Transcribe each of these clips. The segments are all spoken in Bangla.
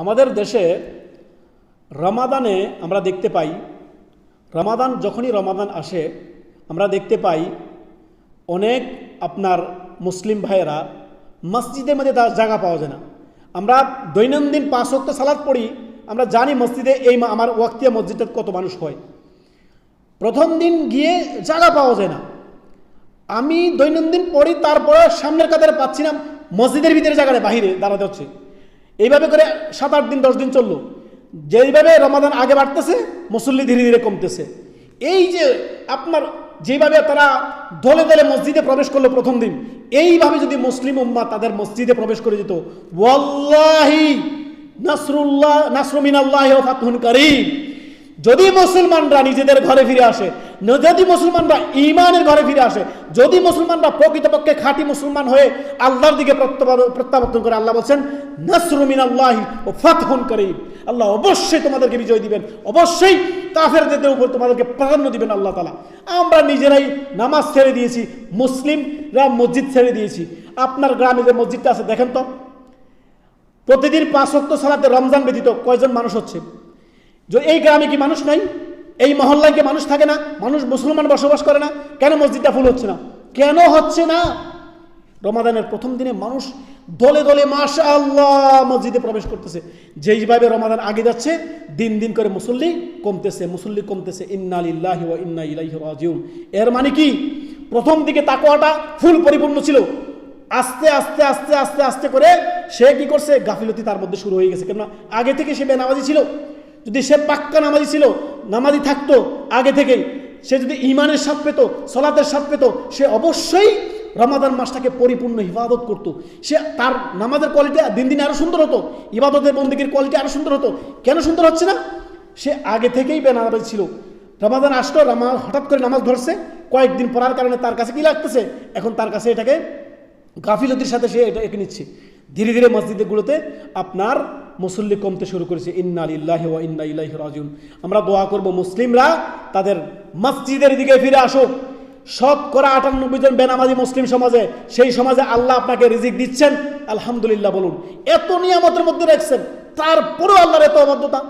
আমাদের দেশে রমাদানে আমরা দেখতে পাই, রমাদান যখনই রমাদান আসে, আমরা দেখতে পাই অনেক আপনার মুসলিম ভাইয়েরা মসজিদের মধ্যে তার জায়গা পাওয়া যায় না। আমরা দৈনন্দিন পাঁচ ওয়াক্ত সালাদ পড়ি, আমরা জানি মসজিদে এই আমার ওয়াক্তিয়া মসজিদটা কত মানুষ হয়। প্রথম দিন গিয়ে জায়গা পাওয়া যায় না। আমি দৈনন্দিন পড়ি, তারপরে সামনের কাতারে পাচ্ছি না, মসজিদের ভিতরে জায়গাটা বাহিরে দাঁড়াতে হচ্ছে। এইভাবে করে সাত আট দিন, দশ দিন চলল। যেইভাবে রমাদান আগে বাড়তেছে, মুসল্লি ধীরে ধীরে কমতেছে। এই যে আপনার যেভাবে তারা দলে দলে মসজিদে প্রবেশ করল প্রথম দিন, এইভাবে যদি মুসলিম উম্মা তাদের মসজিদে প্রবেশ করে যেত, ওয়াল্লাহি নাসরুল্লাহ নাসরুমিন আল্লাহ ফাতহুন করিম। যদি মুসলমানরা নিজেদের ঘরে ফিরে আসে যদি মুসলমানরা ইমানের ঘরে ফিরে আসে, যদি মুসলমানরা প্রকৃতপক্ষে খাঁটি মুসলমান হয়ে আল্লাহর দিকে প্রত্যাবার- প্রত্যাবর্তন করে আল্লাহ বলছেন নাসরুমিন আল্লাহ ও ফাতহুন করিম। আল্লাহ অবশ্যই তোমাদেরকে বিজয় দিবেন, অবশ্যই কাফেরদের উপর তোমাদেরকে প্রাধান্য দিবেন আল্লাহ তালা আমরা নিজেরাই নামাজ ছেড়ে দিয়েছি, মুসলিমরা মসজিদ ছেড়ে দিয়েছি। আপনার গ্রামে যে মসজিদটা আছে, দেখেন তো। প্রতিদিন পাঁচ ওয়াক্ত সালাতে রমজান ব্যতীত কয়জন মানুষ হচ্ছে? যে এই গ্রামে কি মানুষ নাই? এই মহল্লায় কি মানুষ থাকে না? মানুষ মুসলমান বসবাস করে না? কেন মসজিদটা ফুল হচ্ছে না? কেন হচ্ছে না? রমাদানের প্রথম দিনে মানুষ দলে দলে মাশা আল্লাহ মসজিদে প্রবেশ করতেছে। যেইভাবে রমাদান আগে যাচ্ছে, দিন দিন করে মুসল্লি কমতেছে মুসল্লি কমতেছে। ইন্না লিল্লাহি ওয়া ইন্না ইলাইহি এর মানে কি? প্রথম দিকে তাকওয়াটা ফুল পরিপূর্ণ ছিল। আস্তে আস্তে আস্তে আস্তে আস্তে করে সে কি করছে? গাফিলতি তার মধ্যে শুরু হয়ে গেছে। কেননা আগে থেকে সে বেনামাজি ছিল। যদি সে পাক্কা নামাজি ছিল, নামাজি থাকতো আগে থেকেই সে যদি ইমানের স্বাদ পেত, সলাতের স্বাদ পেত, সে অবশ্যই রমাদান মাসটাকে পরিপূর্ণ ইবাদত করত। সে তার নামাজের কোয়ালিটি দিন দিন আরও সুন্দর হতো, ইবাদতের বন্দীগীর কোয়ালিটি আরও সুন্দর হতো। কেন সুন্দর হচ্ছে না? সে আগে থেকেই বেনামাজি ছিল। রমাদান আসলো রামা হঠাৎ করে নামাজ ধরছে, কয়েকদিন পড়ার কারণে তার কাছে কি লাগতেছে? এখন তার কাছে এটাকে গাফিলতির সাথে সে এটা এঁকে নিচ্ছে। ধীরে ধীরে মসজিদগুলোতে আপনার মুসল্লি কমতে শুরু করেছে, ইন্না ইল্লাহ ও ইন্না ইল্লাহ রাজুন আমরা দোয়া করব মুসলিমরা তাদের মসজিদের দিকে ফিরে আসুক। শতকরা আটানব্বই জন বেনামাজি মুসলিম সমাজে, সেই সমাজে আল্লাহ আপনাকে রিজিক দিচ্ছেন। আলহামদুলিল্লাহ বলুন, এত নিয়ামতের মধ্যে রাখছেন তারপরেও আল্লাহর এত অবদ্ধতা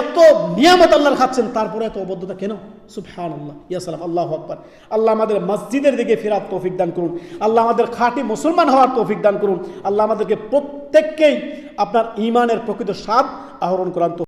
এত নিয়ামত আল্লাহর খাচ্ছেন তারপরে এত অবদ্ধতা কেন? সুফহান আল্লাহ ইয়াসালাম আল্লাহ আকবর। আল্লাহ আমাদের মসজিদের দিকে ফেরার তৌফিক দান করুন। আল্লাহ আমাদের খাঁটি মুসলমান হওয়ার তৌফিক দান করুন। আল্লাহ আমাদেরকে প্রত্যেককেই আপনার ইমানের প্রকৃত স্বাদ আহরণ করান